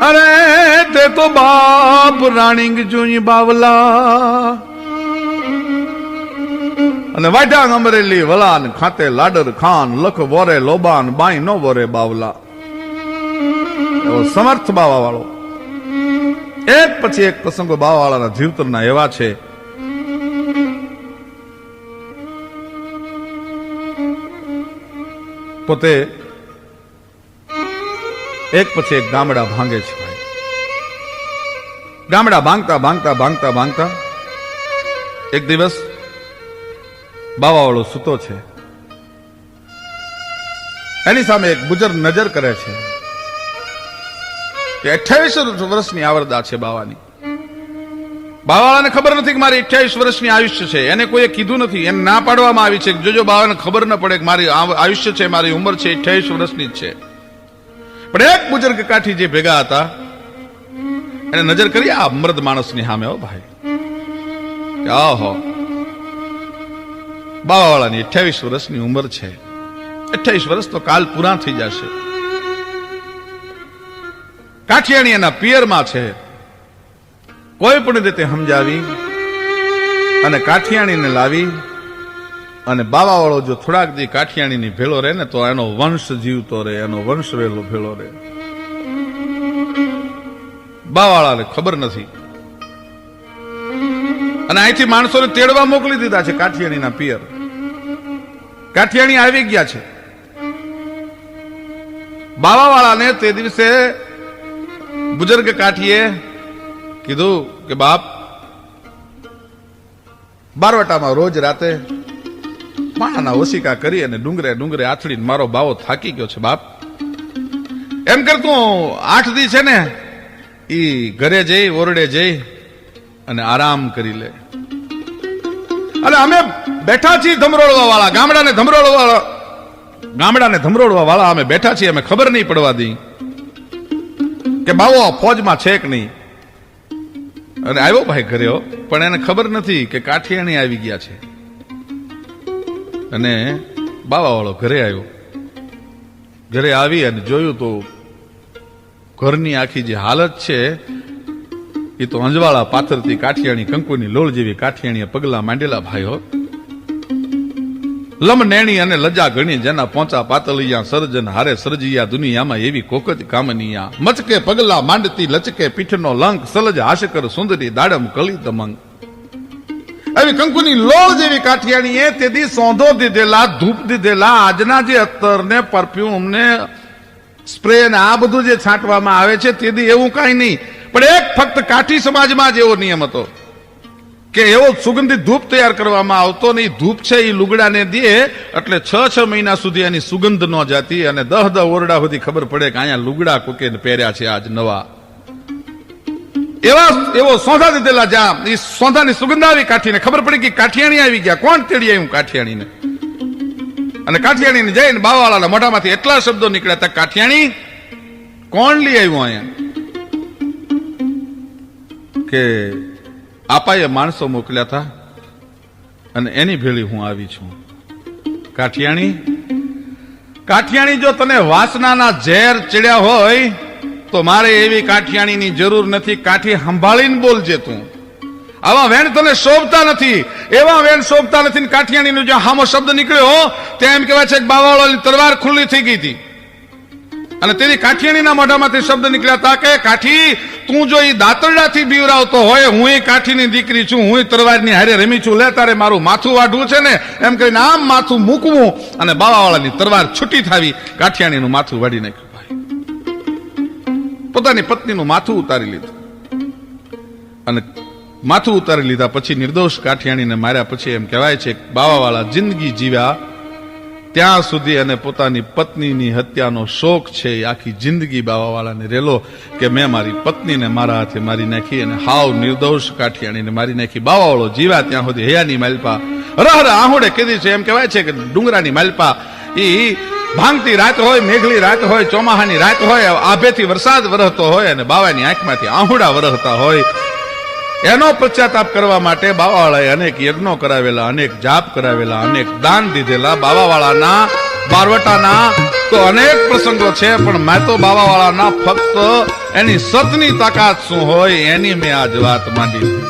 અરે તે તો બાપ રાણીંગ જોઈ બાવલા. અને વાઢાંગ અમરેલી વલાન ખાતે લાડર ખાન, લખ વોરે લોબાન, બાઈ નો વોરે બાવલા. એવો સમર્થ બાવા વાળો એક પછી એક પ્રસંગો બાવા વાળાના જીવતરના એવા છે. પોતે એક પછી એક ગામડા ભાંગે છે ભાઈ. ગામડા ભાંગતા ભાંગતા ભાંગતા ભાંગતા. એક દિવસ બાવાવાળો સૂતો છે. એની સામે એક ગુજર નજર કરે છે કે અઠ્યાવીસ વર્ષની આવરદા છે બાવાની. બાવાને ખબર નથી કે મારી અઠ્યાવીસ વર્ષની આયુષ્ય છે. એને કોઈએ કીધું નથી. એને ના પાડવામાં આવી છે જોજો બાવાને ખબર ન પડે કે મારી આયુષ્ય છે, મારી ઉંમર છે, અઠ્યાવીસ વર્ષની જ છે. પણ એક બુજુર્ગ કાઠી જે ભેગા હતા, એને નજર કરી, આ મૃદ માણસની સામે, હો ભાઈ. આહો બાવાવાળાની અઠ્યાવીસ વર્ષની ઉંમર છે. અઠ્યાવીસ વર્ષ તો કાલ પૂરા થઈ જશે. કાઠિયાણી એના પિયરમાં છે. કોઈ પણ રીતે સમજાવી અને કાઠિયાણીને લાવી અને બાવાવાળો જો થોડાક દી કાઠિયાણીની ભેળો રહે ને તો એનો વંશ જીવતો રહે, એનો વંશ વેલો ભેળો રહે. બાવાળાને ખબર નથી. અને અહીંથી માણસોને તેડવા મોકલી દીધા છે કાઠિયાણીના પિયર. કાઠિયાણી આવી ગયા છે. બાવાવાળાને તે દિવસે બુજુર્ગ કાઠીએ કીધું કે, બાપ, બારવટામાં રોજ રાતે માણાના ઓશિકા કરી અને ડુંગરે ડુંગરે આથડીને મારો બાવો થાકી ગયો છે, બાપ. એમ કરતું આઠ દી છે ને, ઈ ઘરે જઈ, ઓરડે જઈ અને આરામ કરી લે. અને અમે બેઠા છીએ ધમરોળવા વાળા ગામડાને ધમરોળવા ગામડાને ધમરોળવા વાળા અમે બેઠા છીએ, અમે ખબર નહીં પડવા દી. કે બાવો ફોજમાં છે કે નહીં? અને આવ્યો ભાઈ ઘરે પણ એને ખબર નથી કે કાઠિયાણી આવી ગયા છે. અને બાવાવાળો ઘરે આવ્યો. ઘરે આવી અને જોયું તો ઘરની આખી જે હાલત છે, એ તો અંજવાળા પાથરતી કાઠિયાણી કંકુની લોળ જેવી કાઠિયાણીએ પગલા માંડેલા ભાઈઓ લમ નેણી અને લજા ગણી જેના પોંચા પાતળિયા સર્જન હારે સર્જિયા દુનિયામાં એવી કોક જ કામનિયા. મચકે પગલા માંડતી લચકે પીઠનો લંક સલજ હાશકર સુંદરી દાડમ કલી દમંગ. આવી કંકુની લોળ જેવી કાઠિયાણીએ તેથી સોંધો દીધેલા, ધૂપ દીધેલા, આજના જે અત્તર ને પરફ્યુમ ને સ્પ્રે ને આ બધું જે છાંટવામાં આવે છે તેથી એવું કાંઈ નહીં. પણ એક ફક્ત કાઠી સમાજમાં જ એવો નિયમ હતો કે એવો સુગંધિત ધૂપ તૈયાર કરવામાં આવતો ને ધૂપ છે એ લુગડાને દે એટલે છ છ મહિના સુધી એની સુગંધ ન જાતી અને દહ દહ ઓરડા સુધી ખબર પડે કે અહીંયા લુગડા કોકે પહેર્યા છે આજ નવા. એવા એવો સોંધા દીધેલા જ્યાં એ સોંધાની સુગંધ આવી કાઠીને, ખબર પડી કે કાઠિયાણી આવી ગયા. કોણ તેડી આવ્યું કાઠિયાણીને? અને કાઠિયાણીને જઈને બાવાળાના મોઢામાંથી એટલા શબ્દો નીકળ્યા હતા, કાઠિયાણી, કોણ લઈ આવ્યું અહીંયા? કે આપાએ માણસો મોકલ્યા હતા અને એની ભેળી હું આવી છું. કાઠિયાણી કાઠિયાણી જો તને વાસનાના ઝેર ચડ્યા હોય તો મારે એવી કાઠિયાણીની જરૂર નથી, કાઠી સંભાળીને બોલજે તું. આવા વેણ તને શોભતા નથી, એવા વેણ શોભતા નથી કાઠિયાણીનો જ્યાં હામો શબ્દ નીકળ્યો તેમ કહેવાય છે કે બાવાવાળાની તલવાર ખુલ્લી થઈ ગઈ હતી. અને તેની કાઠિયાણીના મોઢામાંથી શબ્દ નીકળ્યા હતા કે, કાઠી, તું જો એ દાંતરડાથી બીવરાવતો હોય, હું એ કાઠીની દીકરી છું, હું તરવારની હારે રમી છું, લે તારે મારું માથું વાઢવું છે ને? એમ કહીને આમ માથું મૂકવું અને બાવાવાળાની તરવાર છૂટી થાવી, કાઠિયાણીનું માથું વાઢી નાખ્યું. પોતાની પત્નીનું માથું ઉતારી લીધું. અને માથું ઉતારી લીધા પછી નિર્દોષ કાઠિયાણીને માર્યા પછી એમ કહેવાય છે, બાવાવાળા જિંદગી જીવ્યા, ત્યાં સુધી અને પોતાની પત્નીની હત્યાનો શોખ છે, એ આખી જિંદગી બાવાવાળાને રેલો કે મેં મારી પત્નીને મારા હાથે મારી નાખી અને હાવ નિર્દોષ કાઠિયાણીને મારી નાખી. બાવાવાળો જીવ્યા ત્યાં સુધી, હૈયાની માલપા, રહ આહુડે કીધી છે. એમ કહેવાય છે કે ડુંગરાની માલપા, ઈ ભાંગતી રાત હોય, મેઘલી રાત હોય, ચોમાહાની રાત હોય, આભેથી વરસાદ વરહતો હોય અને બાવાની આંખમાંથી આહુડા વરહતા હોય. એનો પશ્ચાતાપ કરવા માટે બાવાવાળાએ અનેક યજ્ઞો કરાવેલા, અનેક જાપ કરાવેલા, અનેક દાન દીધેલા. બાવાવાળાના, બારવટાના તો અનેક પ્રસંગો છે, પણ મેં તો બાવાવાળાના ફક્ત એની સતની તાકાત શું હોય એની મેં આજ વાત માંડી.